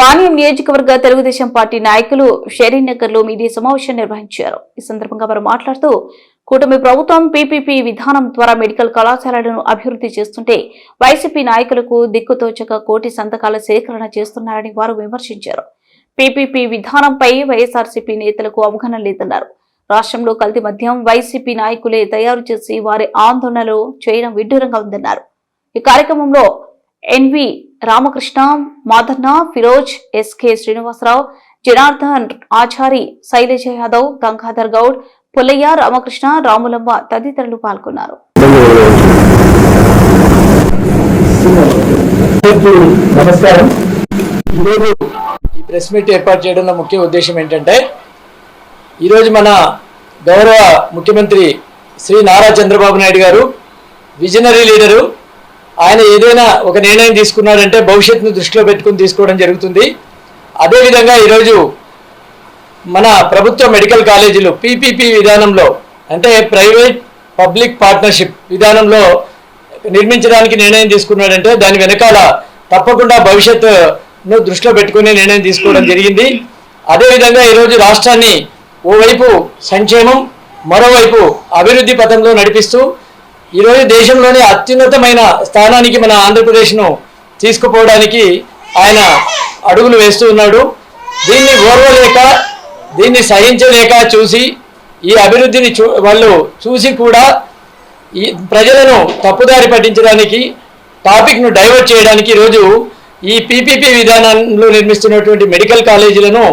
పానీయం నియోజకవర్గ తెలుగుదేశం పార్టీ నాయకులు షరీనగర్లో మీడియా సమావేశం నిర్వహించారు. ఈ సందర్భంగా వారు మాట్లాడుతూ కూటమి ప్రభుత్వం పీపీపీ విధానం ద్వారా మెడికల్ కళాశాలలను అభివృద్ధి చేస్తుంటే వైసీపీ నాయకులకు దిక్కుతోచక కోటి సంతకాల సేకరణ చేస్తున్నారని వారు విమర్శించారు. పీపీపీ విధానంపై వైఎస్ఆర్సీపీ నేతలకు అవగాహన లేదన్నారు. రాష్ట్రంలో కల్తీ మద్యం వైసీపీ నాయకులే తయారు చేసి వారి ఆందోళనలు చేయడం విడ్డూరంగా ఉందన్నారు. ఈ కార్యక్రమంలో N V Ramakrishna Madhanna Firoz S K Srinivasarao Janardhan Achari Sailaja Yadav Gangadhar Goud Pullaiah Ramakrishna Ramulamma తదితరులు పాల్గొన్నారు. నమస్కారం. ఈరోజు ఈ ప్రెస్ మీట్ ఏర్పాటు చేయడంలో ముఖ్య ఉద్దేశం ఏంటంటే ఈరోజు మన గౌరవ ముఖ్యమంత్రి శ్రీ నారా చంద్రబాబు నాయుడు గారు విజనరీ లీడరు ఆయన ఏదైనా ఒక నిర్ణయం తీసుకున్నాడంటే భవిష్యత్తును దృష్టిలో పెట్టుకుని తీసుకోవడం జరుగుతుంది. అదేవిధంగా ఈరోజు మన ప్రభుత్వ మెడికల్ కాలేజీలు పీపీపీ విధానంలో అంటే ప్రైవేట్ పబ్లిక్ పార్ట్నర్షిప్ విధానంలో నిర్మించడానికి నిర్ణయం తీసుకున్నాడంటే దాని వెనకాల తప్పకుండా భవిష్యత్తును దృష్టిలో పెట్టుకునే నిర్ణయం తీసుకోవడం జరిగింది. అదేవిధంగా ఈరోజు రాష్ట్రాన్ని ఓవైపు సంక్షేమం మరోవైపు అభివృద్ధి పథంలో నడిపిస్తూ ఈరోజు దేశంలోనే అత్యున్నతమైన స్థానానికి మన ఆంధ్రప్రదేశ్ను తీసుకుపోవడానికి ఆయన అడుగులు వేస్తూ ఉన్నాడు. దీన్ని ఓర్వలేక దీన్ని సహించలేక చూసి ఈ అభివృద్ధిని చూ వాళ్ళు చూసి కూడా ఈ ప్రజలను తప్పుదారి పట్టించడానికి టాపిక్ను డైవర్ట్ చేయడానికి ఈరోజు ఈ పీపీపీ విధానంలో నిర్మిస్తున్నటువంటి మెడికల్ కాలేజీలను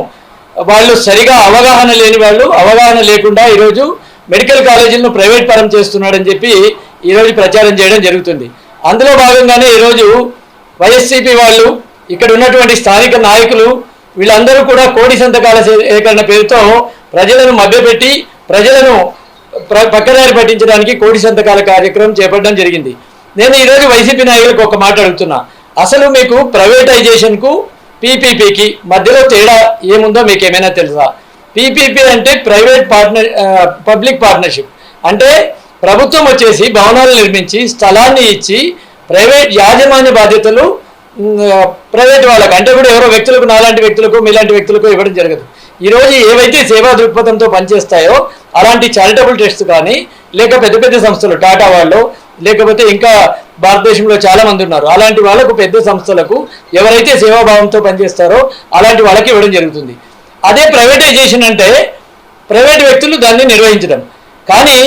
వాళ్ళు సరిగా అవగాహన లేని వాళ్ళు అవగాహన లేకుండా ఈరోజు మెడికల్ కాలేజీలను ప్రైవేట్ పరం చేస్తున్నాడని చెప్పి ఈరోజు ప్రచారం చేయడం జరుగుతుంది. అందులో భాగంగానే ఈరోజు వైఎస్సీపీ వాళ్ళు ఇక్కడ ఉన్నటువంటి స్థానిక నాయకులు వీళ్ళందరూ కూడా కోడి సంతకాల సేకరణ పేరుతో ప్రజలను మభ్యపెట్టి ప్రజలను ప్ర- పక్కదారి పట్టించడానికి కోడి సంతకాల కార్యక్రమం చేపట్టడం జరిగింది. నేను ఈరోజు వైసీపీ నాయకులకు ఒక మాట అడుగుతున్నా. అసలు మీకు ప్రైవేటైజేషన్కు పీపీపీకి మధ్యలో తేడా ఏముందో మీకు ఏమైనా తెలుసా? పీపీపీ అంటే ప్రైవేట్ పార్ట్నర్ పబ్లిక్ పార్ట్నర్షిప్. అంటే ప్రభుత్వం వచ్చేసి భవనాలు నిర్మించి స్థలాన్ని ఇచ్చి ప్రైవేట్ యాజమాన్య బాధ్యతలు ప్రైవేట్ వాళ్ళకి. అంటే కూడా ఎవరో వ్యక్తులకు నాలాంటి వ్యక్తులకు మీలాంటి వ్యక్తులకు ఇవ్వడం జరగదు. ఈరోజు ఏవైతే సేవా దృక్పథంతో పనిచేస్తాయో అలాంటి చారిటబుల్ ట్రస్ట్ కానీ లేక పెద్ద పెద్ద సంస్థలు టాటా వాళ్ళు లేకపోతే ఇంకా భారతదేశంలో చాలా మంది ఉన్నారు. అలాంటి వాళ్ళకు పెద్ద సంస్థలకు ఎవరైతే సేవాభావంతో పనిచేస్తారో అలాంటి వాళ్ళకి ఇవ్వడం జరుగుతుంది. అదే ప్రైవేటైజేషన్ అంటే ప్రైవేట్ వ్యక్తులు దాన్ని నిర్వహించడం. కానీ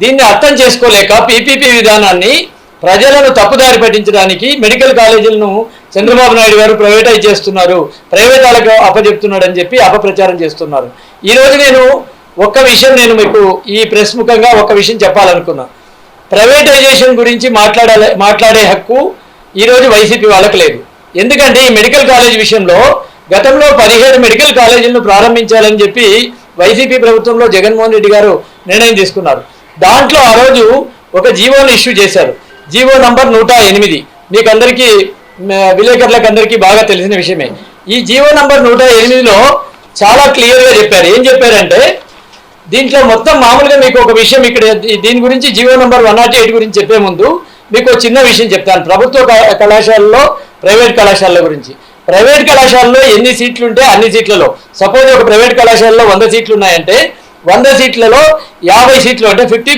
దీన్ని అర్థం చేసుకోలేక పీపీపీ విధానాన్ని ప్రజలను తప్పుదారి పట్టించడానికి మెడికల్ కాలేజీలను చంద్రబాబు నాయుడు గారు ప్రైవేటైజ్ చేస్తున్నారు. ప్రైవేట్ వాళ్ళకు చెప్పి అపప్రచారం చేస్తున్నారు. ఈరోజు నేను ఒక్క విషయం నేను మీకు ఈ ప్రెస్ ముఖంగా ఒక విషయం చెప్పాలనుకున్నా. ప్రైవేటైజేషన్ గురించి మాట్లాడాలి మాట్లాడే హక్కు ఈరోజు వైసీపీ వాళ్ళకు లేదు. ఎందుకంటే ఈ మెడికల్ కాలేజ్ విషయంలో గతంలో పదిహేడు మెడికల్ కాలేజీలను ప్రారంభించాలని చెప్పి వైసీపీ ప్రభుత్వంలో జగన్మోహన్ రెడ్డి గారు నిర్ణయం తీసుకున్నారు. దాంట్లో ఆ రోజు ఒక జీవోని ఇష్యూ చేశారు. జీవో నంబర్ నూట ఎనిమిది. మీకు అందరికీ విలేకరులకు అందరికీ బాగా తెలిసిన విషయమే. ఈ జీవో నంబర్ నూట ఎనిమిదిలో చాలా క్లియర్గా చెప్పారు. ఏం చెప్పారంటే దీంట్లో మొత్తం మామూలుగా మీకు ఒక విషయం ఇక్కడ దీని గురించి G O number one not eight గురించి చెప్పే ముందు మీకు చిన్న విషయం చెప్తాను. ప్రభుత్వ కళాశాలలో ప్రైవేట్ కళాశాలల గురించి. ప్రైవేట్ కళాశాలలో ఎన్ని సీట్లు ఉంటే అన్ని సీట్లలో. సపోజ్ ఒక ప్రైవేట్ కళాశాలలో వంద సీట్లు ఉన్నాయంటే వంద సీట్లలో యాభై సీట్లు అంటే ఫిఫ్టీ